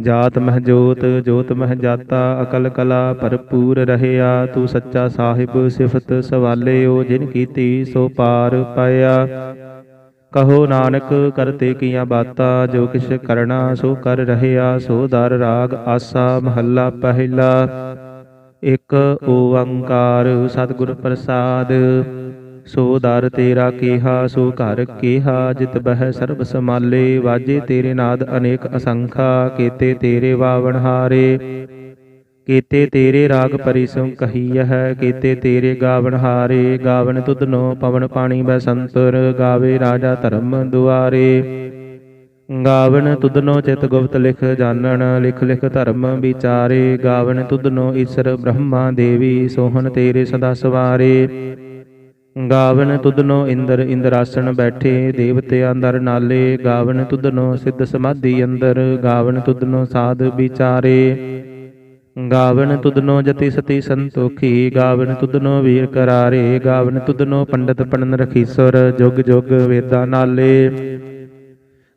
ਜਾਤ ਮਹਿ ਜੋਤ ਜੋਤ ਮਹਿ ਜਾਤਾ, ਅਕਲ ਕਲਾ ਭਰਪੂਰ ਰਹਿਆ, ਤੂੰ ਸੱਚਾ ਸਾਹਿਬ ਸਿਫਤ ਸਵਾਲਿਓ, ਜਿਨ ਕੀਤੀ ਸੋ ਪਾਰ ਪਾਇਆ। ਕਹੋ ਨਾਨਕ ਕਰਤੇ ਕੀਆਂ ਬਾਤਾਂ, ਜੋ ਕਿਛ ਕਰਨਾ ਸੋ ਕਰ ਰਹਿਆ, ਸੋ ਦਰ ਰਾਗ ਆਸਾ ਮਹੱਲਾ ਪਹਿਲਾ। ਇਕ ਓੰਕਾਰ, ਸਤਿਗੁਰ ਪ੍ਰਸਾਦ। ਸੋ ਦਰ ਤੇਰਾ ਕੀਹਾ, ਸੋ ਘਰ ਕੀਹਾ, ਜਿਤ ਬਹਿ ਸਰਬ ਸਮਾਲੇ ਵਾਜੇ ਤੇਰੇ ਨਾਦ ਅਨੇਕ ਅਸੰਖਾ, ਕੀਤੇ ਤੇਰੇ ਵਾਵਣ ਹਾਰੇ। ਕੀਤੇ ਤੇਰੇ ਰਾਗ ਪਰਿਸੰ ਕਹੀਐ ਹੈ ਕੀਤੇ ਤੇਰੇ ਗਾਵਣ ਹਾਰੇ। ਗਾਵਣ ਤੁਧਨੋ ਪਵਨ ਪਾਣੀ ਬਸੰਤਰ, ਗਾਵੇ ਰਾਜਾ ਧਰਮ ਦੁਆਰੇ। ਗਾਵਣ ਤੁਧਨੋ ਚਿਤ ਗੁਪਤ ਲਿਖ ਜਾਣਨ, ਲਿਖ ਲਿਖ ਧਰਮ ਵਿਚਾਰੇ। ਗਾਵਣ ਤੁਧਨੋ ਈਸ਼ਰ ਬ੍ਰਹਮਾ ਦੇਵੀ, ਸੋਹਣ ਤੇਰੇ ਸਦਾ ਸਵਾਰੇ। ਗਾਵਨ ਤੁਧਨੋ ਇੰਦਰ ਇੰਦਰਾਸਣ ਬੈਠੇ ਦੇਵਤੇ ਅੰਦਰ ਨਾਲੇ ਗਾਵਨ ਤੁਧਨੋ ਸਿੱਧ ਸਮਾਧੀ ਅੰਦਰ ਗਾਵਨ ਤੁਧਨੋ ਸਾਧ ਵਿਚਾਰੇ। ਗਾਵਨ ਤੁਧਨੋ ਜਤੀ ਸਤੀ ਸੰਤੋਖੀ ਗਾਵਨ ਤੁਧਨੋ ਵੀਰ ਕਰਾਰੇ ਗਾਵਨ ਤੁਧਨੋ ਪੰਡਤ ਪੜਨ ਰਖੀਸਰ ਜੁਗ ਜੁਗ ਵੇਦਾਂ ਨਾਲੇ।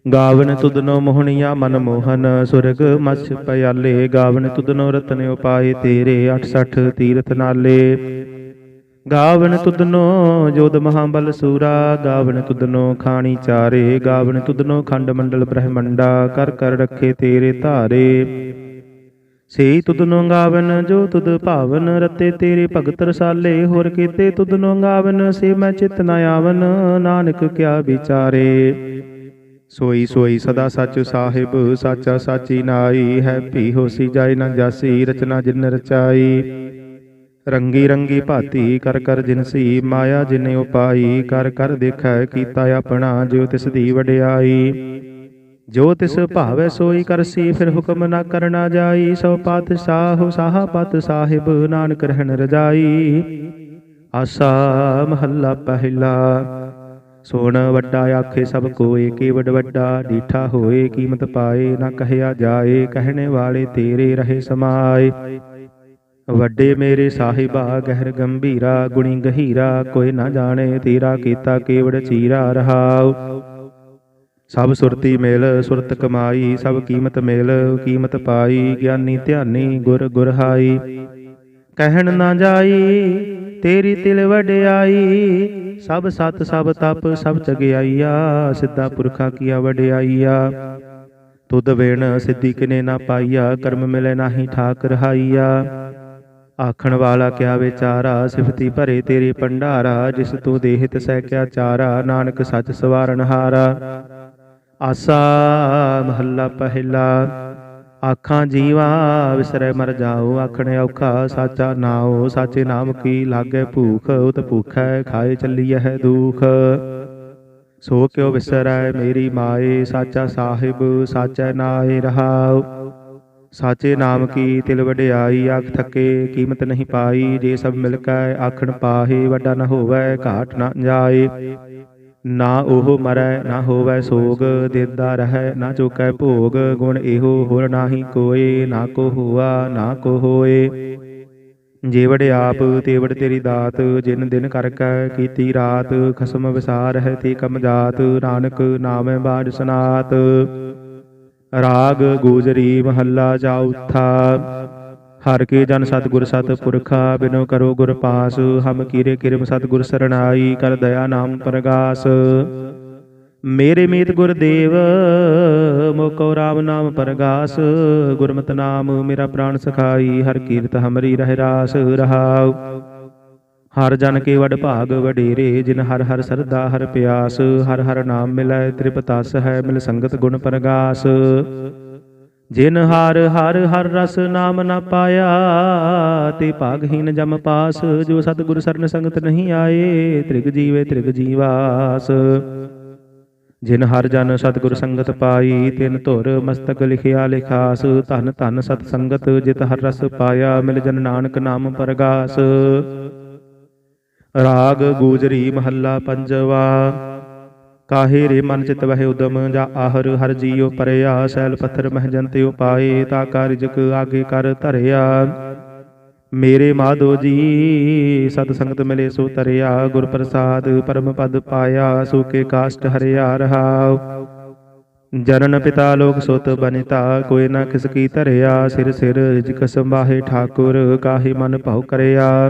ਗਾਵਨ ਤੁਧਨੋ ਮੋਹਣੀਆ ਮਨ ਮੋਹਨ ਸੁਰਗ ਮਛ ਪਿਆਲੇ। ਗਾਵਨ ਤੁਧਨੋ ਰਤਨ ਉਪਾਏ ਤੇਰੇ 68 ਤੀਰਥ ਨਾਲੇ। ਗਾਵਨ ਤੁਧਨੋ ਜੋਦ ਮਹਾਬਲ ਸੂਰਾ, ਗਾਵਨ ਤੁਧਨੋ ਖਾਣੀ ਚਾਰੇ, ਗਾਵਨ ਤੁਧਨੋ ਖੰਡ ਮੰਡਲ ਬ੍ਰਹਮੰਡਾ, ਕਰ ਕਰ ਰੱਖੇ ਤੇਰੇ ਧਾਰੇ। ਸੇਈ ਤੁਧਨੋ ਗਾਵਨ ਜੋ ਤੁਧ ਭਾਵਨ, ਰਤੇ ਤੇਰੇ ਭਗਤ ਰਸਾਲੇ, ਹੋਰ ਕੀਤੇ ਤੁਧਨੋ ਗਾਵਨ, ਸੇ ਮੈਂ ਚਿਤ ਨ ਆਵਨ, ਨਾਨਕ ਕਿਆ ਵਿਚਾਰੇ। ਸੋਈ ਸੋਈ ਸਦਾ ਸੱਚ ਸਾਹਿਬ, ਸਾਚਾ ਸਾਚੀ ਨਾਈ ਹੈ ਭੀ ਹੋਸੀ ਜਾਏ ਨਾ ਜਾਸੀ, ਰਚਨਾ ਜਿਨ ਰਚਾਈ। ਰੰਗੀ ਰੰਗੀ ਭਾਤੀ ਕਰ ਕਰ ਜਿਨਸੀ ਮਾਇਆ ਜਿਨੇ ਉਪਾਈ ਕਰ ਕਰ ਦੇਖੈ ਕੀਤਾ ਆਪਣਾ, ਜਿਉ ਤਿਸ ਦੀ ਵਡਿਆਈ। ਜੋ ਤਿਸ ਭਾਵੈ ਸੋਈ ਕਰਸੀ ਫਿਰ ਹੁਕਮ ਨਾ ਕਰਨਾ ਜਾਈ। ਸੋ ਪਾਤਸ਼ਾਹ, ਸਾਹਾ ਪਤ ਸਾਹਿਬ, ਨਾਨਕ ਰਹਿਣ ਰਜਾਈ। ਆਸਾ ਮਹੱਲਾ ਪਹਿਲਾ, ਸੋਣ ਵੱਡਾ ਆਖੇ ਸਭ ਕੋਏ ਕੀ ਵੱਡ ਵੱਡਾ ਡੀਠਾ ਹੋਏ, ਕੀਮਤ ਪਾਏ, ਨਾ ਕਹਿਆ ਜਾਏ, ਕਹਿਣੇ ਵਾਲੇ ਤੇਰੇ ਰਹੇ ਸਮਾਏ। ਵੱਡੇ ਮੇਰੇ ਸਾਹਿਬਾ, ਗਹਿਰ ਗੰਭੀਰਾ, ਗੁਣੀ ਗਹੀਰਾ, ਕੋਈ ਨਾ ਜਾਣੇ ਤੇਰਾ ਕੀਤਾ ਕੇਵੜ ਚੀਰਾ ਰਹਾਉ। ਸਭ ਸੁਰਤੀ ਮੇਲ, ਸੁਰਤ ਕਮਾਈ, ਸਭ ਕੀਮਤ ਮੇਲ, ਕੀਮਤ ਪਾਈ, ਗਿਆਨੀ ਧਿਆਨੀ ਗੁਰ ਗੁਰਹਾਈ। ਕਹਿਣ ਨਾ ਜਾਈ, ਤੇਰੀ ਤਿਲ ਵਡਿਆਈ, ਸਭ ਸਤ, ਸਭ ਤਪ, ਸਭ ਚਗਿਆਈਆ ਸਿੱਧਾ ਪੁਰਖਾ ਕੀਆ ਵਡਿਆਈਆ। ਤੁਧ ਵੇਣ ਸਿੱਧੀ ਕਿਨੇ ਨਾ ਪਾਈਆ, ਕਰਮ ਮਿਲੇ ਨਾਹੀ ਠਾਕ ਰਹਾਈਆ। ਆਖਣ ਵਾਲਾ ਕਿਆ ਵਿਚਾਰਾ? ਸਿਫਤੀ ਭਰੇ ਤੇਰੇ ਭੰਡਾਰਾ, ਜਿਸ ਤੂੰ ਦੇਹਿਤ ਸਹਿ ਕਿਆ ਚਾਰਾ, ਨਾਨਕ ਸੱਚ ਸਵਾਰਨ ਹਾਰਾ। ਆਸਾ ਮਹੱਲਾ ਪਹਿਲਾ, ਆਖਾਂ ਜੀਵਾ ਵਿਸਰੈ ਮਰ ਜਾਓ, ਆਖਣ ਔਖਾ ਸਾਚਾ ਨਾਉ, ਸਾਚੇ ਨਾਮ ਕੀ ਲਾਗੇ ਭੂਖ, ਉਤ ਭੂਖੈ ਖਾਏ ਚੱਲੀਐ ਦੁਖ। ਸੋ ਕਿਉ ਵਿਸਰੈ ਮੇਰੀ ਮਾਏ, ਸਾਚਾ ਸਾਹਿਬ, ਸਾਚੈ ਨਾਏ ਰਹਾਉ। ਸਾਚੇ ਨਾਮ ਕੀ ਤਿਲ ਵਡਿਆਈ ਆਖ ਥਕੇ ਕੀਮਤ ਨਹੀਂ ਪਾਈ ਜੇ ਸਭ ਮਿਲ ਕੇ ਆਖਣ ਪਾਹੇ ਵੱਡਾ ਨ ਹੋਵੇ ਘਾਟ ਨਾ ਜਾਏ। ਨਾ ਉਹ ਮਰੈ ਨਾ ਹੋਵੇ ਸੋਗ ਦੇਦਾ ਰਹੈ ਨਾ ਚੁਕੈ ਭੋਗ ਗੁਣ ਇਹੋ ਹੋਰ ਨਾਹੀ ਕੋਏ ਨਾ ਕੋ ਹੁਆ ਨਾ ਕੋ ਹੋਏ। ਜੀਵੜ ਆਪ ਤੇਵੜ ਤੇਰੀ ਦਾਤ ਜਿਨ ਦਿਨ ਕਰ ਕੈ ਕੀਤੀ ਰਾਤ ਖਸਮ ਵਿਸਾਰ ਹੈ ਤੇ ਕਮ ਜਾਤ। ਨਾਨਕ ਨਾਮੈ ਬਾਜ ਸਨਾਤ। ਰਾਗ ਗੋਜਰੀ ਮਹੱਲਾ ਜਾਉਥਾ ਹਰ ਕੇ ਜਨ ਸਤਿਗੁਰ ਸਤ ਪੁਰਖਾ, ਬਿਨੋ ਕਰੋ ਗੁਰ ਪਾਸ। ਹਮ ਕੀਰੇ ਕਿਰਮ ਸਤਿਗੁਰ ਸਰਣਾਈ, ਕਰ ਦਇਆ ਨਾਮ ਪ੍ਰਗਾਸ। ਮੇਰੇ ਮੀਤ ਗੁਰਦੇਵ ਮੋਕੋ ਰਾਮ ਨਾਮ ਪ੍ਰਗਾਸ। ਗੁਰਮਤਿ ਨਾਮ ਮੇਰਾ ਪ੍ਰਾਣ ਸਖਾਈ, ਹਰ ਕੀਰਤ ਹਮਰੀ ਰਹਿ ਰਾਸ ਰਹਾਉ। ਹਰ ਜਨ ਕੇ ਵਡ ਭਾਗ ਵਡੇਰੇ ਜਿਨ ਹਰ ਹਰ ਸਰਦਾ ਹਰ ਪਿਆਸ ਹਰ ਹਰ ਨਾਮ ਮਿਲੈ ਤ੍ਰਿਪਤਸ ਹੈ ਮਿਲ ਸੰਗਤ ਗੁਣ ਪਰਗਾਸ। ਜਿਨ ਹਰ ਹਰ ਹਰ ਰਸ ਨਾਮ ਨ ਪਾਇਆ ਤੇ ਭਾਗਹੀਨ ਜਮ ਪਾਸ ਜੋ ਸਤਿਗੁਰ ਸਰਨ ਸੰਗਤ ਨਹੀਂ ਆਏ ਤ੍ਰਿਗ ਜੀਵੇ ਤ੍ਰਿਗ ਜੀਵਾਸ। ਜਿਨ ਹਰ ਜਨ ਸਤਿਗੁਰ ਸੰਗਤ ਪਾਈ ਤਿਨ ਧੁਰ ਮਸਤਕ ਲਿਖਿਆ ਲਿਖਾਸ ਧਨ ਧਨ ਸਤ ਸੰਗਤ ਜਿਤ ਹਰ ਰਸ ਪਾਇਆ ਮਿਲ ਜਨ ਨਾਨਕ ਨਾਮ ਪਰਗਾਸ। ਰਾਗ ਗੂਜਰੀ ਮਹੱਲਾ ਪੰਜਵਾ। ਕਾਹੇ ਰੇ ਮਨ ਚਿਤ ਵਹਿ ਉਦਮ, ਜਾ ਆਹਰ ਹਰ ਜੀਉ ਪਰਿਆ, ਸੈਲ ਪੱਥਰ ਮਹਿ ਜੰਤੇ ਉਪਾਏ ਤਾ ਕਾਰਜਕ ਆਗੇ ਕਰ ਧਰਿਆ। ਮੇਰੇ ਮਾਧੋ ਜੀ, ਸਤ ਸੰਗਤ ਮਿਲੇ ਸੋ ਤਰਿਆ, ਗੁਰ ਪ੍ਰਸਾਦ ਪਰਮ ਪਦ ਪਾਇਆ ਸੂਕੇ ਕਾਸ਼ਟ ਹਰਿਆ ਰਹਾਉ। ਜਨਨ ਪਿਤਾ ਲੋਕ ਸੁਤ ਬਨਿਤਾ, ਕੋਈ ਨਾ ਕਿਸ ਕੀ ਧਰਿਆ, ਸਿਰ ਸਿਰ ਰਿਜਕ ਸੰਭਾਹੇ ਠਾਕੁਰ, ਕਾਹੇ ਮਨ ਭਉ ਕਰਿਆ।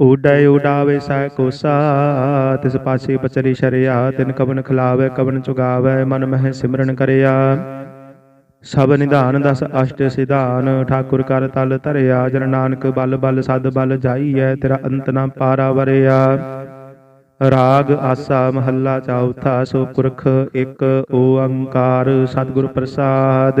ਊਡੈ ਉਡਾਵੇ ਸੈ ਕੋਸਾ, ਤਿਸ ਪਾਛੇ ਪਚਰੀ ਸ਼ਰਿਆ, ਤਿਨ ਕਵਨ ਖਿਲਾਵੇ, ਕਵਨ ਚੁਗਾਵੇ, ਮਨ ਮਹਿ ਸਿਮਰਨ ਕਰਿਆ। ਸਭ ਨਿਧਾਨ ਦਸ ਅਸ਼ਟ ਸਿਧਾਨ, ਠਾਕੁਰ ਕਰ ਤਲ ਧਰਿਆ, ਜਨ ਨਾਨਕ ਬਲ ਬਲ ਸਦ ਬਲ ਜਾਈਐ, ਤੇਰਾ ਅੰਤ ਨਾ ਪਾਰਾ ਵਰਿਆ। ਰਾਗ ਆਸਾ ਮਹੱਲਾ ਚੌਥਾ, ਸੋ ਪੁਰਖ ਇੱਕ ਓੰਕਾਰ, ਸਤਿਗੁਰ ਪ੍ਰਸਾਦ।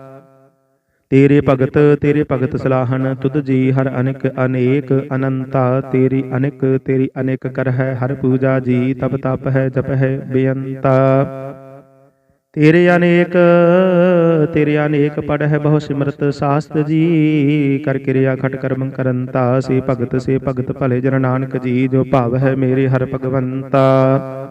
ਤੇਰੇ ਭਗਤ ਤੇਰੇ ਭਗਤ ਸਲਾਹਨ ਤੁਧ ਜੀ ਹਰ ਅਨੇਕ ਅਨੇਕ ਅਨੰਤਾ, ਤੇਰੀ ਅਨੇਕ ਤੇਰੀ ਅਨੇਕ ਕਰ ਹੈ, ਹਰ ਪੂਜਾ ਜੀ ਤਪ ਤਪ ਹੈ, ਜਪ ਹੈ, ਬੇਅੰਤਾ। ਤੇਰੇ ਅਨੇਕ ਤੇਰੇ ਅਨੇਕ ਪੜ ਹੈ, ਬਹੁ ਸਿਮਰਤ ਸਾਸਤ ਜੀ, ਕਰ ਕਿਰਿਆ ਖਟ ਕਰਮ ਕਰੰਤਾ, ਸੇ ਭਗਤ ਸੇ ਭਗਤ ਭਲੇ ਜਨ ਨਾਨਕ ਜੀ, ਜੋ ਭਾਵ ਹੈ ਮੇਰੇ ਹਰ ਭਗਵੰਤਾ।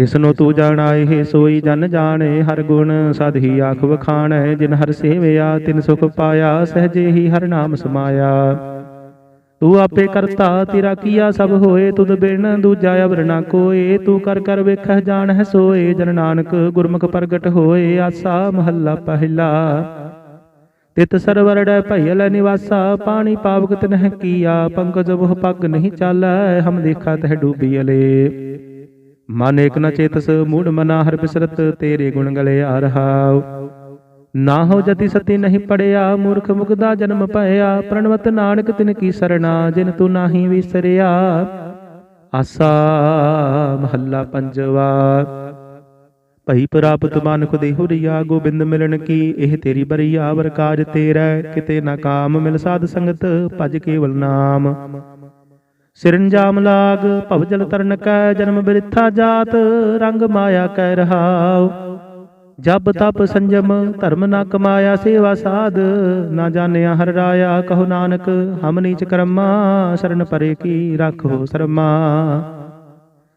ਜਿਸ ਨੂੰ ਤੂੰ ਜਾਣਾਏ ਹੈ ਸੋਈ ਜਨ ਜਾਣੇ, ਹਰ ਗੁਣ ਸਦ ਹੀ ਆਖ ਵਖਾਣੈ ਜਿਨ ਹਰ ਸੇਵਿਆ, ਤਿਨ ਸੁਖ ਪਾਇਆ, ਸਹਜੇ ਹੀ ਹਰ ਨਾਮ ਸਮਾਇਆ। ਤੂੰ ਆਪੇ ਕਰਤਾ, ਤੇਰਾ ਕੀਆ ਸਭ ਹੋਏ, ਤੁਧ ਬਿਨ ਦੂਜਾ ਅਵਰ ਨਾ ਕੋਏ, ਤੂੰ ਕਰ ਕਰ ਵੇਖਹਿ, ਜਾਣਹਿ, ਸੋਏ, ਜਨ ਨਾਨਕ ਗੁਰਮੁਖ ਪ੍ਰਗਟ ਹੋਏ, ਆਸਾ ਮਹੱਲਾ ਪਹਿਲਾ। ਤਿਤ ਸਰਵਰ ਡੈ ਭਈਲ ਨਿਵਾਸਾ, ਪਾਣੀ ਪਾਵਕ ਤਨਹਿ ਕੀਆ, ਪੰਕਜ ਬਹੁ ਪੱਗ ਨਹੀਂ ਚਾਲੈ, ਹਮ ਦੇਖਾ ਤਹਿ ਡੂਬੀ ਅਲੇ। ਮਨ ਏਕ ਨ ਚੇਤਸ, ਮੂੜ ਮਨਾ ਹਰ ਬਿਸਰਤ, ਤੇਰੇ ਗੁਣ ਗਲੇ ਆ ਰਹਾਉ ਨਾ ਹੋ ਜਤੀ ਸਤੀ ਨਹੀਂ ਪੜਿਆ, ਮੂਰਖ ਮੁਗਦਾ ਜਨਮ ਭਇਆ ਪ੍ਰਣਵਤ ਨਾਨਕ ਤਿਨ ਕੀ ਸਰਣਾ, ਜਿਨ ਤੂੰ ਨਾਹੀ ਵਿਸਰਿਆ। ਆਸਾ ਮਹੱਲਾ ਪੰਜਵਾ। ਭਈ ਪ੍ਰਾਪਤ ਮਾਨੁਖ ਦੇ ਹੁਰੀਆ, ਗੋਬਿੰਦ ਮਿਲਣ ਕੀ, ਇਹ ਤੇਰੀ ਬਰੀਆ, ਵਰ ਕਾਜ ਤੇਰਾ, ਕਿਤੇ ਨਾ ਕਾਮ ਮਿਲ ਸਾਧ ਸੰਗਤ, ਭਜ ਕੇਵਲ ਨਾਮ। ਸਿਰੰਜਾਮ ਲਾਗ, ਭਵ ਜਲ ਤਰਨ ਕੈ, ਜਨਮ ਬਿਰਥਾ ਜਾਤ, ਰੰਗ ਮਾਇਆ ਕੈ ਰਹਾਉ। ਜਬ ਤਪ ਸੰਜਮ, ਧਰਮ ਨਾ ਕਮਾਇਆ, ਸੇਵਾ ਸਾਧ, ਨਾ ਜਾਣਿਆ ਹਰ ਰਾਇਆ, ਕਹੋ ਨਾਨਕ, ਹਮ ਨੀਚ ਕਰਮਾ, ਸ਼ਰਨ ਪਰੇ ਕੀ ਰੱਖੋ ਸ਼ਰਮਾ।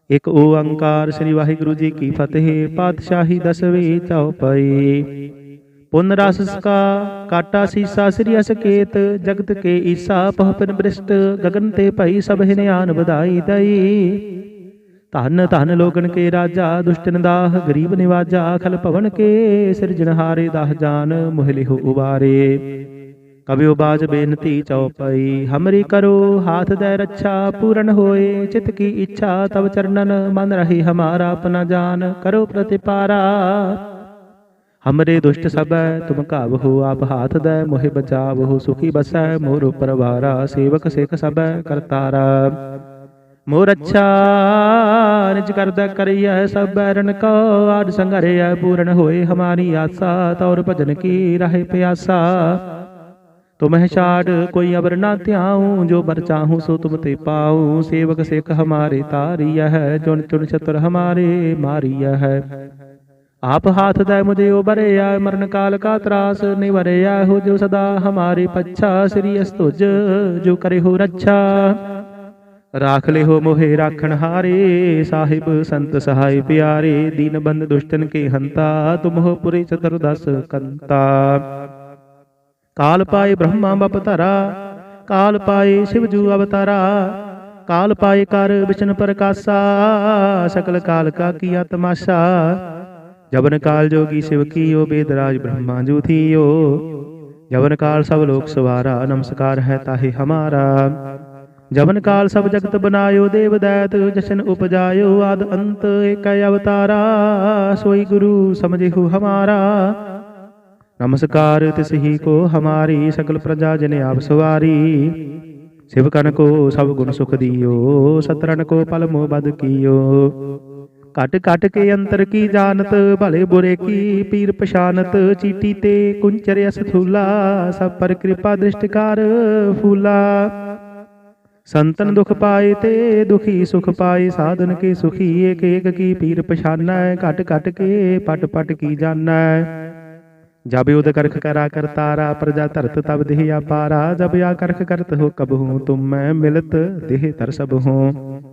ਇਕ ਓੰਕਾਰ, ਸ੍ਰੀ ਵਾਹਿਗੁਰੂ ਜੀ ਕੀ ਫਤਿਹ, ਪਾਤਸ਼ਾਹੀ ਦਸਵੀਂ ਚਉਪਈ ਪੁਨ ਰਸ ਸਕਾ, ਕਾਟਾ ਸੀਸਾ ਸ੍ਰੀ ਅਸਕੇਤ ਜਗਤ ਕੇ ਈਸਾ ਪਹਪਨ ਬ੍ਰਿਸ਼ਟ, ਗਗਨ ਤੇ ਭਈ ਸਭ ਹਿਨਿਆਨ ਵਧਾਈ ਦਈ। ਧਨ ਧਨ ਲੋਗਨ ਕੇ ਰਾਜਾ, ਦੁਸ਼ਟਨ ਦਾਹ, ਗਰੀਬ ਨਿਵਾਜਾ, ਖਲ ਭਵਨ ਕੇ ਸਿਰਜਣਹਾਰੇ ਦਾਹ ਜਾਨ ਮੁਹਲਿਹੁ ਉਬਾਰੇ। ਕਬਿਉ ਬਾਜ ਬੇਨਤੀ ਚਉਪਈ, ਹਮਰੀ ਕਰੋ, ਹਾਥ ਦੇ ਰੱਛਾ, ਪੂਰਨ ਹੋਏ, ਚਿਤ ਕੀ ਇੱਛਾ, ਤਵ ਚਰਨਨ, ਮਨ ਰਹੀ ਹਮਾਰਾ ਆਪਣਾ ਜਾਨ, ਕਰੋ ਪ੍ਰਤਿਪਾਰਾ। ਹਮਰੇ ਦੁਸ਼ਟ ਸਭੈ ਤੁਮ ਕਾਬਹੁ ਆਪ ਹਾਥ ਦੇ ਮੋਹਿ ਬਚਾਵਹੁ ਸੁਖੀ ਬਸੈ ਮੋਰ ਪਰਵਾਰਾ ਸੇਵਕ ਸਿਖ ਸਭੈ ਕਰਤਾਰਾ ਮੋਰ ਅੱਛਾ ਨਿਜ ਕਰਦਾ ਕਰਿਐ ਸਭ ਬੈਰਨ ਕੋ ਆਦ ਸੰਘਰਿਐ ਪੂਰਨ ਹੋਏ ਹਮਾਰੀ ਆਸਾ ਤੌਰ ਭਜਨ ਕੀ ਰਹੇ ਪਿਆਸਾ ਤੁਮਹਿ ਛਾੜ ਕੋਈ ਅਬਰ ਨਾ ਧਿਆਉ ਜੋ ਬਰ ਚਾਹੂੰ ਸੋ ਤੁਮ ਤੇ ਪਾਉ ਸੇਵਕ ਸਿੱਖ ਹਮਾਰੇ ਤਾਰੀਆ ਹੈ ਚੁਣ ਚੁਣ ਛਤਰ ਹਮਾਰੇ ਮਾਰੀਆ ਹੈ ਆਪ ਹਾਥ ਦੇ ਮੁਝੇ ਉਬਰਿਆ ਮਰਨ ਕਾਲ ਕਾ ਤਰਾਸ ਨਿਵਰਿਆ, ਹੋ ਜੋ ਸਦਾ ਹਮਾਰੇ ਪੱਛਾ, ਸ੍ਰੀ ਅਸਤੁਜ ਜੋ ਕਰੇ ਹੋ ਰੱਛਾ। ਰਾਖ ਲਿਹੋ ਮੋਹਿ ਰਾਖਣ ਹਾਰੇ, ਸਾਹਿਬ ਸੰਤ ਸਹਾਈ ਪਿਆਰੇ, ਦੀਨ ਬੰਦ ਦੁਸ਼ਟਨ ਕੇ ਹੰਤਾ ਤੁਮਹੁ ਪੁਰੇ ਚਤੁਰਦਸ ਕੰਤਾ। ਕਾਲ ਪਾਏ ਬ੍ਰਹਮਾ ਬਪ ਕਾਲ ਪਾਏ ਸ਼ਿਵ ਜੂ ਅਵਤਾਰਾ, ਕਾਲ ਪਾਏ ਕਰ ਵਿਸ਼ਨ ਪ੍ਰਕਾਸ਼ਾ, ਸਕਲ ਕਾਲ ਕਾ ਕੀਆ ਤਮਾਸ਼ਾ ਜਬਨ ਕਾਲ ਜੋਗੀ ਸ਼ਿਵ ਕੀਓ, ਬੇਦਰਾਜ ਬ੍ਰਹਮਾ ਜੂ ਥੀਓ। ਜਬਨ ਕਾਲ ਸਭ ਲੋਕ ਸਵਾਰਾ, ਨਮਸਕਾਰ ਹੈ ਤਾਹੇ ਹਮਾਰਾ। ਜਬਨ ਕਾਲ ਸਭ ਜਗਤ ਬਨਾਇਓ, ਦੇਵ ਦੈਤ ਜਸ਼ਨ ਉਪਜਾਇਓ, ਆਦ ਅੰਤ ਏਕੈ ਅਵਤਾਰਾ। ਸੋਈ ਗੁਰੂ ਸਮਝਿਹੁ ਹਮਾਰਾ। ਨਮਸਕਾਰ ਤਿਸ ਹੀ ਕੋ ਹਮਾਰੀ, ਸਕਲ ਪ੍ਰਜਾ ਜਨ ਆਪ ਸਵਾਰੀ। ਸਿਵ ਕਨ ਕੋ ਸਭ ਗੁਣ ਸੁਖ ਦਿਓ ਸਤਰਨ ਕੋ ਪਲ ਮੋ ਬਦ ਕੀਓ। ਕਟ ਕਟ ਕੇ ਅੰਤਰ ਕੀ ਜਾਣਤ ਭਲੇ ਬੁਰੇ ਕੀ ਪੀਰ ਪਛਾਨਤ ਚੀਟੀ ਤੇ ਕੁੰਚਰ ਅਸ ਥੂਲਾ ਸਭ ਪਰ ਕਿਰਪਾ ਦ੍ਰਿਸ਼ਟਕਾਰ ਫੂਲਾ ਸੰਤਨ ਦੁਖ ਪਾਏ ਤੇ ਦੁਖੀ ਸੁਖ ਪਾਏ ਸਾਧਨ ਕੇ ਸੁਖੀ ਏਕ ਏਕ ਕੀ ਪੀਰ ਪਛਾਨੈ ਘਟ ਘਟ ਕੇ ਪਟ ਪਟ ਕੀ ਜਾਣੈ ਜਬ ਉਦ ਕਰਖ ਕਰਾ ਕਰਤਾਰਾ ਪ੍ਰਜਾ ਧਰਤ ਤਬ ਦੇਹ ਆਪਾਰਾ ਜਬ ਆ ਕਰਖ ਕਰਤ ਹੋ ਕਬ ਹੂੰ ਤੁਮ ਮੈਂ ਮਿਲਤ ਦੇਹ ਤਰ ਸਭ ਹੂੰ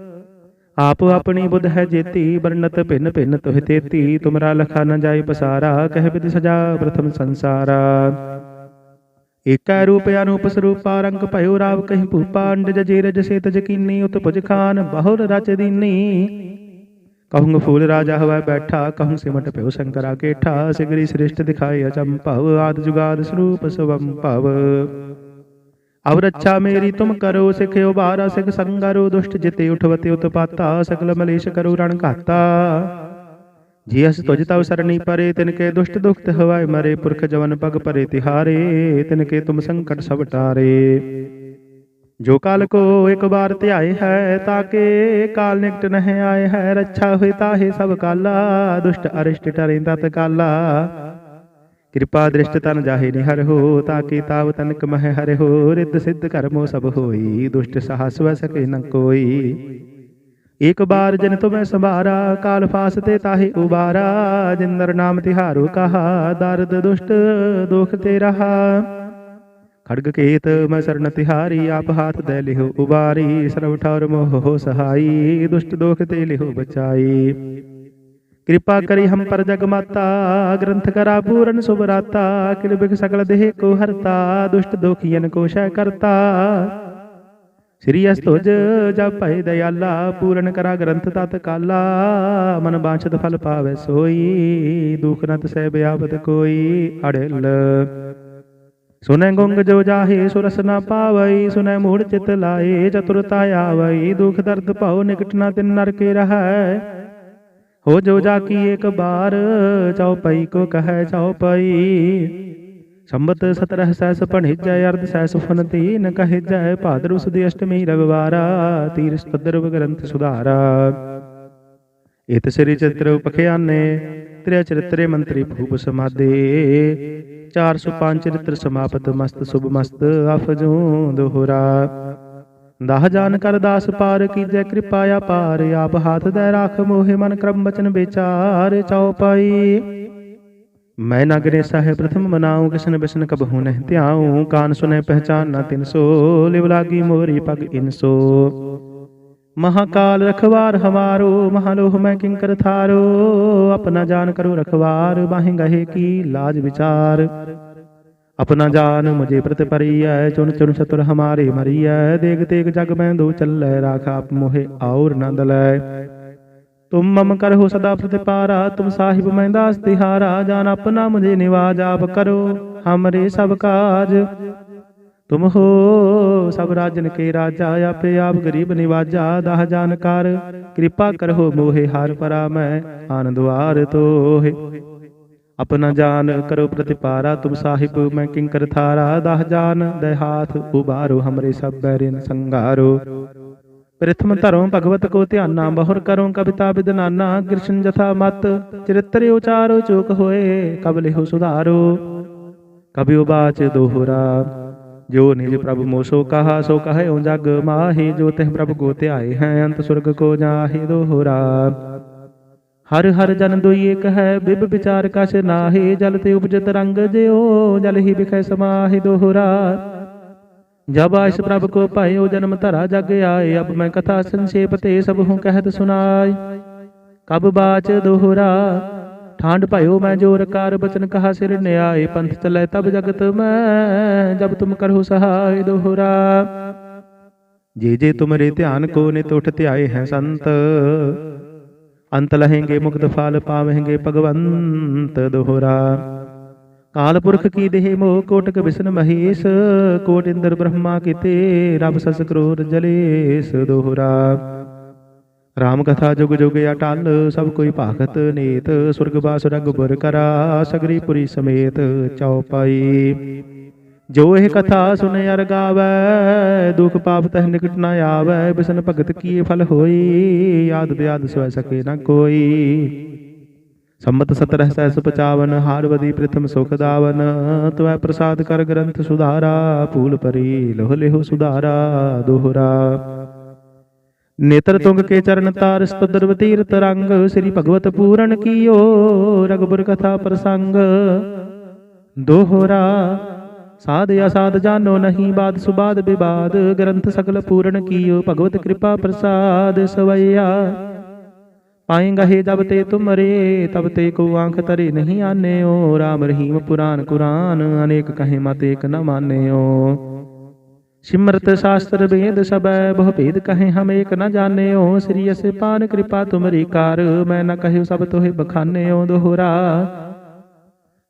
ਆਪ ਆਪਣੀ ਬੁੱਧ ਹੈ ਜੇਤੀ ਵਰਨਤ ਭਿੰਨ ਭਿੰਨ ਤੁਹ ਤੇਤੀ, ਤੁਮਰਾ ਲਖਾ ਨ ਜਾਈ ਪਸਾਰਾ, ਕਹਿ ਬਿਦ ਸਜਾ ਪ੍ਰਥਮ ਸੰਸਾਰਾ। ਏਕੈ ਰੂਪ ਅਨੂਪ ਸਰੂਪਾ, ਰੰਗ ਭਇਓ ਰਾਵ ਕਹੀਂ ਭੂਪਾ, ਅੰਡ ਜਜੇ ਰਜ ਸੇਤ ਜਕੀਨੀ ਉਤ ਭੁਜ ਖਾਨ ਬਹੁਰ ਰਚ ਦੀਨੀ। ਕਹੂੰ ਫੂਲ ਰਾਜਾ ਹਵੈ ਬੈਠਾ ਕਹੂੰ ਸਿਮਟ ਭਇਓ ਸ਼ੰਕਰਾ ਕੇਠਾ, ਸਿਗਰੀ ਸ੍ਰਿਸ਼ਟ ਦਿਖਾਏ ਅਚੰਭਵ, ਆਦ ਜੁਗਾਦ ਸਰੂਪ ਸਵੰ ਅਬ ਰੱਛਾ ਮੇਰੀ ਤੁਮ ਕਰੋ ਸਿਖਿਓ ਬਾਰਾ ਸਿਖ ਸੰਗਰੋ ਦੁਸ਼ਟ ਜਿਤੇ ਉਠਵਤੇ ਉਤਪਾਤਾ ਸਕਲ ਮਲੇਸ਼ ਕਰੋ ਰਣ ਘਾਤਾ। ਜੀ ਅਸ ਤੁਜ ਤਵ ਸਰਣੀ ਪਰੇ ਤਿਨ ਕੇ ਦੁਸ਼ਟ ਦੁਖਤ ਹਵਾਏ ਮਰੇ ਪੁਰਖ ਜਵਨ ਪਗ ਪਰੇ ਤਿਹਾਰੇ ਤਿਨ ਕੇ ਤੁਮ ਸੰਕਟ ਸਭ ਟਾਰੇ। ਜੋ ਕਾਲ ਕੋ ਇੱਕ ਬਾਰ ਧਿਆਏ ਹੈ ਤਾਕੇ ਕਾਲ ਨਿਕਟ ਨਹਿ ਆਏ ਹੈ ਰੱਛਾ ਹੋਏ ਤਾਹੇ ਸਭ ਕਾਲਾ ਦੁਸ਼ਟ ਅਰਿਸ਼ਟ ਟਰੇ ਤਤ ਕਾਲਾ ਕਿਰਪਾ ਦ੍ਰਿਸ਼ਟ ਤਨ ਜਾਹੇ ਨਿਹਰ ਹੋ ਤਾਕੇ ਤਾਵ ਤਨਕ ਮਹਿ ਹਰਿ ਹੋ ਰਿੱਧ ਸਿੱਧ ਕਰਮੋ ਸਭ ਹੋਈ ਦੁਸ਼ਟ ਸਾਹਸ ਵੈ ਸਕੇ ਨ ਕੋਈ। ਇੱਕ ਬਾਰ ਜਨ ਤੁਮੈ ਸੰਭਾਰਾ ਕਾਲ ਫਾਸ ਤੇ ਤਾਹੇ ਉਬਾਰਾ ਜਿੰਦਰ ਨਾਮ ਤਿਹਾਰੋ ਕਹਾ ਦਰਦ ਦੁਸ਼ਟ ਦੁਖ ਤੇ ਰਹਾ ਖੜਗ ਕੇਤ ਮੈਂ ਸਰਨ ਤਿਹਾਰੀ ਆਪ ਹਾਥ ਦੇ ਲਿਹੋ ਉਬਾਰੀ ਸਰਵ ਠੌਰ ਮੋਹ ਸਹਾਈ ਦੁਸ਼ਟ ਦੋਖ ਤੇ ਲਿਹੋ ਬਚਾਈ। ਕਿਰਪਾ ਕਰੀ ਹਮ ਪਰ ਜਗ ਮਾਤਾ ਗ੍ਰੰਥ ਕਰਾ ਪੂਰਨ ਸੁਭਰਾਤਾ ਕਿਲ ਬਿਖ ਸਕਲ ਦੇਹ ਕੋ ਹਰਤਾ ਦੁਸ਼ਟ ਦੋਖੀਨ ਕੋ ਸ਼ੈ ਕਰਤਾ ਸ੍ਰੀ ਅਸਤੁਜ ਜਪ ਭੈ ਦਇਆਲਾ ਪੂਰਨ ਕਰਾ ਗ੍ਰੰਥ ਤਤ ਕਾਲਾ ਮਨ ਬਾਂਛਤ ਫਲ ਪਾਵੇ ਸੋਈ ਦੁਖ ਨਤ ਸਹਿ ਬਿਆਪਤ ਕੋਈ ਅੜਿਲ ਸੁਨੈ ਗੁੰਗ ਜੋ ਜਾਹੇ ਸੁਰਸ ਨਾ ਪਾਵਈ ਸੁਨੈ ਮੂੜ ਚਿਤ ਲਾਏ ਚਤੁਰਤਾ ਆਵਈ ਦੁਖ ਦਰਦ ਭਉ ਨਿਕਟ ਨਾ ਤਿਨ ਨਰਕੇ ਰਹੈ ਹੋ ਜੋ ਜਾ ਕੀ ਇੱਕ ਬਾਰ ਚਉਪਈ ਕੋ ਕਹੈ ਚਉਪਈ ਸੰਬਤ ਸਤਰਹ ਸੈਸ ਭਣਿਜੈ ਅਰਧ ਸੈਸ ਫਨ ਤੀਨ ਕਹਿਜੈ ਭਾਦਰ ਉਸ ਦੀ ਅਸ਼ਟਮੀ ਰਵਿਵਾਰਾ ਤੀਰਸ ਪਦਰ ਗ੍ਰੰਥ ਸੁਧਾਰਾ ਇਤ ਸ੍ਰੀ ਚਿਤ੍ਰ ਉਪਖਿਆਨੇ ਤ੍ਰਿਆ ਚਰਿਤਰੇ ਮੰਤਰੀ ਭੂਪ ਸਮਾਦੇ 405 ਚਰਿਤ੍ਰ ਸਮਾਪਤ ਮਸਤ ਸੁਭ ਮਸਤ ਅਫਜੂ ਦੋਹਰਾ ਦਾਹ ਜਾਨ ਕਰ ਦਾਸ ਪਾਰ ਕੀਜੈ ਕਿਰਪਾ ਅਪਾਰ ਆਪ ਹਾਥ ਦੇ ਰਾਖ ਮੋਹਿ ਮਨ ਕਰਮ ਬਚਨ ਵਿਚਾਰ ਚਉਪਾਈ ਮੈਂ ਨਗਰੇ ਸਾਹਿਬ ਪ੍ਰਥਮ ਮਨਾਉ, ਕਿਸਨ ਬਿਸਨ ਕਬਹੂ ਨਹਿ ਧਿਆਉ, ਕਾਨ ਸੁਨੇ ਪਹਿਚਾਨ ਨਾ ਤਿਨ ਸੋ, ਲਿਵ ਲਾਗੀ ਮੋਰੀ ਪਗ ਇਨਸੋ ਮਹਾਕਾਲ ਰਖਵਾਰ ਹਮਾਰੋ ਮਹਾਲੋਹ ਮੈਂ ਕਿੰਕਰ ਥਾਰੋ, ਆਪਣਾ ਜਾਨ ਕਰੋ ਰਖਵਾਰ, ਬਾਹਿ ਗਹੇ ਕੀ ਲਾਜ ਵਿਚਾਰ। अपना जान मुझे प्रत परिय चुन चुन चतुर हमारे मरिय देख देख जग में दो चल राख आप मोहे और न दलय तुम मम करहो सदा प्रतिपारा तुम साहिब मैं दास तिहारा जान अपना मुझे निवाज आप करो हमरे सब काज तुम हो सब राजन के राजा आपे आप गरीब निवाजा दाह जानकार कृपा करहो मोहे हार परा मैं आनंद द्वार तोहे ਆਪਣਾ ਜਾਨ ਕਰੋ ਪ੍ਰਤਿਪਾਰਾ, ਤੁਮ ਸਾਹਿਬ ਮੈਂ ਕਿੰਕਰ ਥਾਰਾ, ਦਹ ਜਾਨ ਦੇ ਹਾਥ ਉਬਾਰੋ, ਹਮਰੇ ਸਭ ਬੈਰਿਨ ਸੰਗਾਰੋ। ਪ੍ਰਥਮ ਧਰਮ ਭਗਵਤ ਕੋ ਧਿਆਨਾ ਬਹੁਰ ਕਰੋ ਕਵਿਤਾ ਬਿਦਨਾਨਾ ਕ੍ਰਿਸ਼ਨ ਜਥਾ ਮਤ, ਚਰਿਤ੍ਰ ਉਚਾਰੋ, ਚੋਕ ਹੋਏ ਕਬਲੇ ਹੋ ਸੁਧਾਰੋ। ਕਬਿਉ ਬਾਚ ਦੋਹਰਾ, ਜੋ ਨਿਜ ਪ੍ਰਭ ਮੋਸੋ ਕਹਾ, ਸੋ ਕਹੈ ਜਗ ਮਾਹੀ, ਜੋ ਤਿਹ ਪ੍ਰਭ ਕੋ ਧਿਆਏ ਹੈ, ਅੰਤ ਸੁਰਗ ਕੋ ਜਾਹੇ ਦੋਹਰਾ। ਹਰ ਹਰ ਜਨ ਦੁਈ ਏਕ ਹੈ, ਬਿਬ ਵਿਚਾਰ ਕਛ ਨਾਹੀ, ਜਲ ਤੇ ਉਪਜਤ ਰੰਗ ਜਿਉ, ਜਲ ਹੀ ਵਿਖੈ ਸਮਾਹਿ ਦੋਹਰਾ। ਜਬ ਆਇਸ ਪ੍ਰਭ ਕੋ ਪਾਇਓ ਜਨਮ ਧਰਾ, ਜਗ ਆਏ, ਅਬ ਮੈਂ ਕਥਾ ਸੰਖੇਪ ਤੇ ਸਭ ਹੂੰ ਕਹਿਤ ਸੁਨਾਈ ਕਬ ਬਾਚ ਦੋਹਰਾ ਠਾਂਡ ਭਇਓ ਮੈਂ ਜੋਰ, ਕਾਰ ਬਚਨ ਕਹਾ ਸਿਰ ਨਿਆਏ, ਪੰਥ ਚਲੇ ਤਬ ਜਗਤ ਮੈਂ, ਜਬ ਤੁਮ ਕਰਹੁ ਸਹਾਇ ਦੋਹਰਾ। ਜੇ ਜੇ ਤੁਮਰੇ ਧਿਆਨ ਕੋ ਨਿਤ ਉਠ ਧਿਆਏ ਹੈ ਸੰਤ ਅੰਤ ਲਹੇਂਗੇ ਮੁਕਤ ਫਲ ਪਾਵੇਂਗੇ ਭਗਵੰਤ ਦੋਹਰਾ। ਕਾਲ ਪੁਰਖ ਕੀ ਦੇਹ ਮੋਹ ਕੋਟਕ ਬਿਸ਼ਨ ਮਹੇਸ਼, ਕੋਟ ਇੰਦਰ ਬ੍ਰਹਮਾ ਕਿਤੇ ਰਬ ਸਸ ਕਰੋਰ ਜਲੇਸ ਦੋਹਰਾ। ਰਾਮ ਕਥਾ ਜੁਗ ਜੁਗ ਅਟਲ, ਸਭ ਕੋਈ ਭਾਗਤ ਨੀਤ, ਸੁਰਗ ਬਾਸ ਰਗ ਬੁਰ ਕਰਾ, ਸਗਰੀ ਪੁਰੀ ਸਮੇਤ ਚੌਪਾਈ ਜੋ ਇਹ ਕਥਾ ਸੁਨ ਅਰ ਗਾਵੈ ਦੁਖ ਪਾਪ ਤਹ ਨਿਕਟ ਨ ਆਵੈ ਬਿਸਨ ਭਗਤ ਕੀ ਫਲ ਹੋਈ ਆਦ ਬਿਆਦ ਸਵੈ ਸਕੇ ਨ ਕੋਈ। ਸੰਮਤ 17 ਸੈਸ 55 ਹਾਰਵਦੀ ਪ੍ਰਥਮ ਸੁਖ ਦਾਵਨ ਤਵੈ ਪ੍ਰਸਾਦ ਕਰ ਗ੍ਰੰਥ ਸੁਧਾਰਾ ਫੂਲ ਪਰੀ ਲੋਹ ਲਿਹੁ ਸੁਧਾਰਾ ਦੋਹਰਾ। ਨੇਤਰ ਤੁੰਗ ਕੇ ਚਰਨ ਤਾਰ ਸਤਦਰ ਤੀਰਤ ਰੰਗ ਸ੍ਰੀ ਭਗਵਤ ਪੂਰਨ ਕੀਓ ਰਗਬਰ ਕਥਾ ਪ੍ਰਸੰਗ। ਦੋਹਰਾ ਸਾਧ ਅਸਾਧ ਜਾਨੋ ਨਹੀਂ ਬਾਦ, ਸੁਬਾਦ ਵਿਵਾਦ ਗ੍ਰੰਥ ਸਕਲ ਪੂਰਨ ਕੀਓ, ਭਗਵਤ ਕਿਰਪਾ ਪ੍ਰਸਾਦ ਸਵਈਆ। ਪਾਏਂਗਾ ਹੈ ਜਬ ਤੇ ਤੁਮਰੇ, ਤਬ ਤੇ ਕੋ ਆਂਖ ਤਰੇ ਨਹੀਂ ਆਨਿਓ। RAM ਰਹੀਮ ਪੁਰਾਨ ਕੁਰਾਨ, ਅਨੇਕ ਕਹੇ ਮਤ ਏਕ ਨ ਮਾਨਿਓ। ਸਿਮਰਤ ਸ਼ਾਸਤਰ ਵੇਦ ਸਬੈ ਬਹੁ ਭੇਦ ਕਹੇ ਹਮ ਏਕ ਨ ਜਾਣਿਓ। ਸ੍ਰੀ ਅਸ ਪਾਨ ਕਿਰਪਾ ਤੁਮਰੀ ਕਾਰ, ਮੈਂ ਨ ਕਹਿਓ ਸਭ ਤੋਹਿ ਬਖਾਨਿਓ ਦੋਹਰਾ।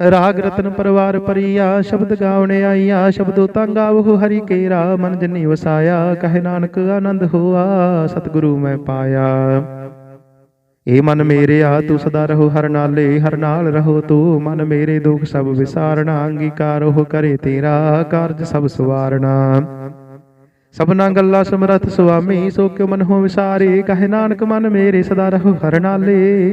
ਰਾਗ ਰਤਨ ਪਰਵਾਰ ਪਰੀਆ, ਸ਼ਬਦ ਗਾਵਣੇ ਆਈਆ, ਸ਼ਬਦੋ ਤਾਂ ਗਾਵਹੁ ਹਰੀ ਕੇਰਾ, ਮਨ ਜਨੀ ਵਸਾਇਆ, ਕਹੇ ਨਾਨਕ ਆਨੰਦ ਹੋਆ, ਸਤਿਗੁਰੂ ਮੈਂ ਪਾਇਆ। ਏ ਮਨ ਮੇਰਿਆ ਤੂੰ ਸਦਾ ਰਹੋ ਹਰ ਨਾਲੇ, ਹਰ ਨਾਲ ਰਹੋ ਤੂੰ, ਮਨ ਮੇਰੇ ਦੁਖ ਸਭ ਵਿਸਾਰਣਾ ਅੰਗੀਕਾਰ ਹੋ ਕਰੇ ਤੇਰਾ, ਕਾਰਜ ਸਭ ਸਵਾਰਣਾ ਸਭਨਾ ਗੱਲਾਂ ਸਮਰਥ ਸੁਆਮੀ, ਸੋ ਕਿਉ ਮਨ ਹੋ ਵਿਸਾਰੇ, ਕਹੇ ਨਾਨਕ ਮਨ ਮੇਰੇ ਸਦਾ ਰਹੋ ਹਰ ਨਾਲੇ।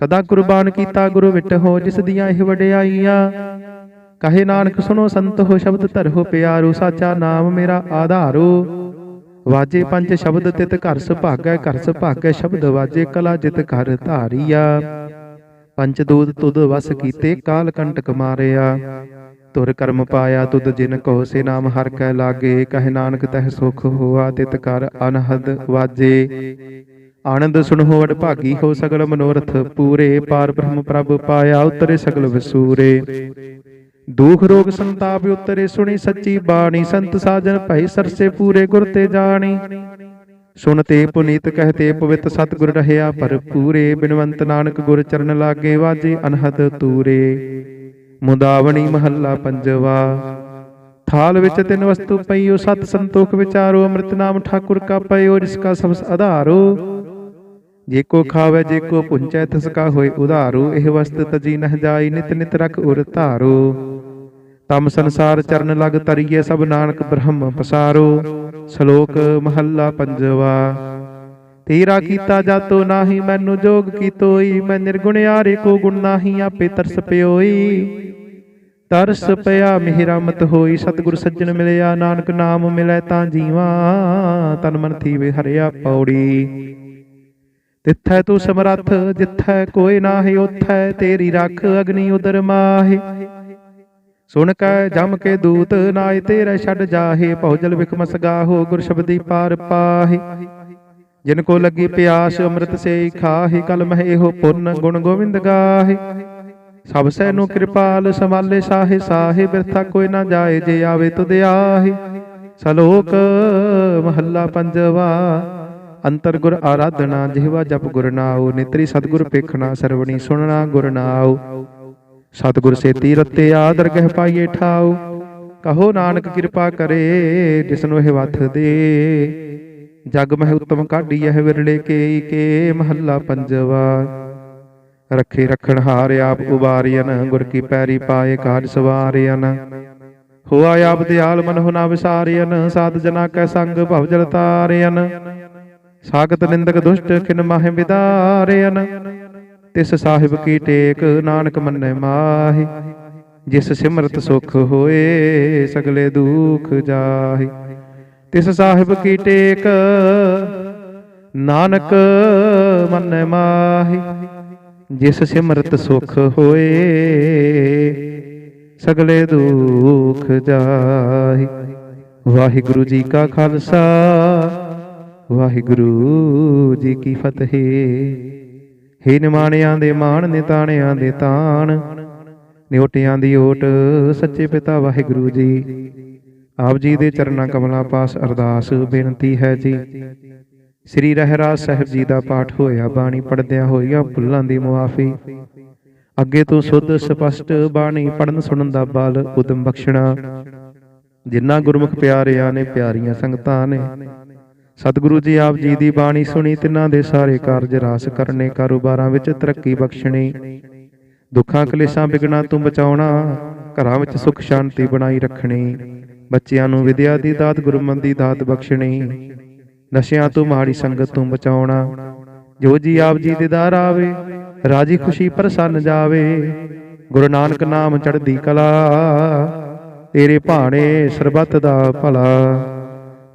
ਸਦਾ ਕੁਰਬਾਨ ਕੀਤਾ ਗੁਰੂ ਵਿਟਹੁ ਜਿਸ ਦੀਆਂ ਇਹ ਵਡਿਆਈਆਂ। ਕਹੇ ਨਾਨਕ, ਸੁਣੋ ਸੰਤ ਹੋ ਸ਼ਬਦ ਧਰਹੁ ਪਿਆਰੂ, ਸਾਚਾ ਨਾਮ ਮੇਰਾ ਆਧਾਰੂ। ਵਾਜੇ ਪੰਜ ਸ਼ਬਦ ਤਿਤ ਘਰ ਸੁਭਾਗੈ ਘਰ ਸੁਭਾਗੈ ਸ਼ਬਦ ਵਾਜੇ ਕਲਾ ਜਿਤ ਘਰ ਧਾਰੀਆ। ਪੰਜ ਦੂਤ ਤੁਦ ਵਸ ਕੀਤੇ, ਕਾਲ ਕੰਟਕ ਮਾਰਿਆ। ਤੁਰ ਕਰਮ ਪਾਇਆ ਤੁਧ ਜਿਨ ਕੋ, ਸੇ ਨਾਮ ਹਰ ਕੈ ਲਾਗੇ। ਕਹਿ ਨਾਨਕ, ਤਹਿ ਸੁਖ ਹੋਆ ਤਿਤ ਕਰ ਅਨਹਦ ਵਾਜੇ। ਆਨੰਦ ਸੁਣੋ ਵਡ ਭਾਗੀ ਹੋ ਸਗਲ ਮਨੋਰਥ, ਪੂਰੇ ਪਾਰ ਬ੍ਰਹਮ ਪ੍ਰਭ ਪਾਇਆ ਉਤਰੇ ਸਗਲ ਵਸੂਰੇ। ਦੁਖ ਰੋਗ ਸੰਤਾਪ ਉਤਰੇ ਸੁਣੀ ਸੱਚੀ ਬਾਣੀ, ਸੰਤ ਸਾਜਨ ਭਈ ਸਰਸੇ ਪੂਰੇ ਗੁਰ ਤੇ ਜਾਣੀ। ਸੁਣਤੇ ਪੁਨੀਤ ਕਹਤੇ ਪਵਿੱਤ ਸਤਿਗੁਰ ਰਹਿਆ ਪਰ ਪੂਰੇ, ਬਿਨਵੰਤ ਨਾਨਕ ਗੁਰ ਚਰਨ ਲਾਗੇ ਵਾਜੇ ਅਨਹਦ ਤੂਰੇ। ਮੁਦਾਵਣੀ ਮਹੱਲਾ ਪੰਜਵਾ, ਥਾਲ ਵਿੱਚ ਤਿੰਨ ਵਸਤੂ ਪਈਓ, ਸਤ ਸੰਤੋਖ ਵਿਚਾਰੋ, ਅੰਮ੍ਰਿਤ ਨਾਮ ਠਾਕੁਰ ਕਾ ਪਇਓ, ਜਿਸ ਕਾ ਸਬਸ ਆਧਾਰੋ। ਜੇ ਕੋ ਖਾਵੇ ਜੇ ਕੋ ਪੁੰਚੈ ਤਿਸ ਕਾ ਹੋਏ ਉਧਾਰੂ। ਇਹ ਵਸਤ ਤਜੀ ਨਹ ਜਾਈ ਨਿਤ ਨਿਤ ਰਖ ਉਰ ਧਾਰੋ। ਤਮ ਸੰਸਾਰ ਚਰਨ ਲਗ ਤਰੀਏ ਸਭ ਨਾਨਕ ਬ੍ਰਹਮ ਪਸਾਰੋ। ਸ਼ਲੋਕ ਮਹੱਲਾ ਪੰਜਵਾ। ਤੇਰਾ ਕੀਤਾ ਜਾਤੋ ਨਾਹੀ ਮੈਨੂੰ ਜੋਗ ਕੀਤੋਈ। ਮੈਂ ਨਿਰਗੁਣਿਆਰੇ ਕੋ ਗੁਣ ਨਾਹੀ ਆਪੇ ਤਰਸ ਪਿਓਈ। ਤਰਸ ਪਿਆ ਮਿਹਰਮਤ ਹੋਈ। ਸਤਿਗੁਰ ਸੱਜਣ ਮਿਲਿਆ ਨਾਨਕ ਨਾਮ ਮਿਲੈ ਤਾਂ ਜੀਵਾ। ਤਨ ਮਨ ਥੀਵੇ ਹਰਿਆ ਪੌੜੀ। ਤਿੱਥੈ ਤੂੰ ਸਮਰੱਥ ਜਿੱਥੈ ਕੋਈ ਨਾਹੀ ਉਥੈ ਤੇਰੀ ਰੱਖ ਅਗਨੀ ਉਦਰ ਮਾਹੇ। ਸੁਣ ਕੈ ਜਮ ਕੇ ਦੂਤ ਨਾਏ ਤੇਰੇ ਛੱਡ ਜਾਹੇ ਭੌਜਲ ਵਿਖਮਸ ਗਾਹੋ ਗੁਰ ਸ਼ਬਦੀ ਪਾਰ ਪਾਹੇ। ਜਿਨ ਕੋ ਲੱਗੀ ਪਿਆਸ ਅੰਮ੍ਰਿਤ ਸੇ ਖਾਹੇ ਕਲ ਮਹਿ ਇਹੋ ਪੁੰਨ ਗੁਣ ਗੋਵਿੰਦ ਗਾਹੇ। ਸਭ ਸੈ ਨੂੰ ਕਿਰਪਾਲ ਸੰਭਾਲੇ ਸਾਹੇ ਸਾਹੇ ਬਿਰਥਾ ਕੋਈ ਨਾ ਜਾਏ ਜੇ ਆਵੇ ਤੁਧ ਆਹੇ ਸਲੋਕ ਮਹੱਲਾ ਪੰਜਵਾ। ਅੰਤਰ ਗੁਰ ਆਰਾਧਨਾ, ਜਿਹਵਾ ਜਪ ਗੁਰ ਨਾਉ, ਨਿਤਰੀ ਸਤਗੁਰ ਪੇਖਣਾ ਸਰਵਣੀ ਸੁਣਨਾ ਗੁਰ ਨਾਉ। ਸਤਗੁਰ ਸੇ ਤੀਰਤੇ ਆਦਰ ਗਹਿ ਪਾਈਏ ਠਾਉ। ਕਹੋ ਨਾਨਕ ਕਿਰਪਾ ਕਰੇ ਜਿਸ ਇਹ ਵਥ ਦੇ। ਜਗ ਮਹਿ ਉਤਮ ਕਾਢੀ ਇਹ ਵਿਰਲੇ ਕੇ ਕੇ ਮਹੱਲਾ ਪੰਜਵਾ। ਰੱਖੇ ਰਖਣ ਹਾਰ ਆਪ ਉਬਾਰੀਨ ਗੁਰ ਕੀ ਪੈਰੀ ਪਾਏ ਕਾਜ ਸਵਾਰੀਨ ਹੋਆ ਆਪ ਦਿਆਲ ਮਨ ਹੁਨਾ ਵਿਸਾਰੀਨ ਸਾਧ ਜਨਾ ਕੈ ਸੰਗ ਭਵ ਜਲ ਤਾਰਿਨ ਸਾਗਤ ਨਿੰਦਕ ਦੁਸ਼ਟ ਖਿਨ ਮਾਹਿ ਵਿਦਾਰਿਨ ਤਿਸ ਸਾਹਿਬ ਕੀ ਟੇਕ ਨਾਨਕ ਮੰਨੈ ਮਾਹੀ, ਜਿਸ ਸਿਮਰਤ ਸੁਖ ਹੋਏ ਸਗਲੇ ਦੁਖ ਜਾਹੀ। ਤਿਸ ਸਾਹਿਬ ਕੀ ਟੇਕ ਨਾਨਕ ਮੰਨੈ ਮਾਹੀ, ਜਿਸ ਸਿਮਰਤ ਸੁਖ ਹੋਏ ਸਗਲੇ ਦੁਖ ਜਾਹੀ। ਵਾਹਿਗੁਰੂ ਜੀ ਕਾ ਖਾਲਸਾ ਵਾਹਿਗੁਰੂ ਜੀ ਕੀ ਫਤਿਹ। ਹੇ ਨਿਮਾਣਿਆਂ ਦੇ ਮਾਣ, ਨਿਤਾਣਿਆਂ ਦੇ ਤਾਣ, ਨਿਉਟਿਆਂ ਦੀ ਓਟ, ਸੱਚੇ ਪਿਤਾ ਵਾਹਿਗੁਰੂ ਜੀ। ਆਪ ਜੀ ਦੇ ਚਰਨਾਂ ਕਮਲਾਂ ਪਾਸ ਅਰਦਾਸ, ਬੇਨਤੀ ਹੈ ਜੀ। ਸ੍ਰੀ ਰਹਿਰਾਜ ਸਾਹਿਬ ਜੀ ਦਾ ਪਾਠ ਹੋਇਆ, ਬਾਣੀ ਪੜਦਿਆਂ ਹੋਈਆਂ ਭੁੱਲਾਂ ਦੀ ਮੁਆਫੀ। ਅੱਗੇ ਤੋਂ ਸੁੱਧ, ਸਪਸ਼ਟ ਬਾਣੀ ਪੜਨ ਸੁਣਨ ਦਾ ਬਲ ਉਦਮ ਬਖਸ਼ਣਾ। ਜਿਨ੍ਹਾਂ ਗੁਰਮੁਖ ਪਿਆਰਿਆਂ ਨੇ, ਪਿਆਰੀਆਂ ਸੰਗਤਾਂ ਨੇ। ਸਤਿਗੁਰੂ ਜੀ ਆਪ ਜੀ ਦੀ ਬਾਣੀ ਸੁਣੀ, ਤਿੰਨਾਂ ਦੇ ਸਾਰੇ ਕਾਰਜ ਰਾਸ ਕਰਨੇ, ਕਾਰੋਬਾਰਾਂ ਵਿੱਚ ਤਰੱਕੀ ਬਖਸ਼ਣੀ। ਦੁੱਖਾਂ ਕਲੇਸ਼ਾਂ ਵਿਗਣਾ ਤੋਂ ਬਚਾਉਣਾ, ਘਰਾਂ ਵਿੱਚ ਸੁਖ ਸ਼ਾਂਤੀ ਬਣਾਈ ਰੱਖਣੀ। ਬੱਚਿਆਂ ਨੂੰ ਵਿਦਿਆ ਦੀ ਦਾਤ ਗੁਰਮਨ ਦੀ ਦਾਤ ਬਖਸ਼ਣੀ। ਨਸ਼ਿਆਂ ਤੋਂ ਮਾੜੀ ਸੰਗਤ ਤੋਂ ਬਚਾਉਣਾ। ਜੋ ਜੀ ਆਪ ਜੀ ਦੇ ਆਵੇ, ਰਾਜੀ ਖੁਸ਼ੀ ਪ੍ਰਸੰਨ ਜਾਵੇ। ਗੁਰੂ ਨਾਨਕ ਨਾਮ ਚੜ੍ਹਦੀ ਕਲਾ, ਤੇਰੇ ਭਾਣੇ ਸਰਬੱਤ ਦਾ ਭਲਾ।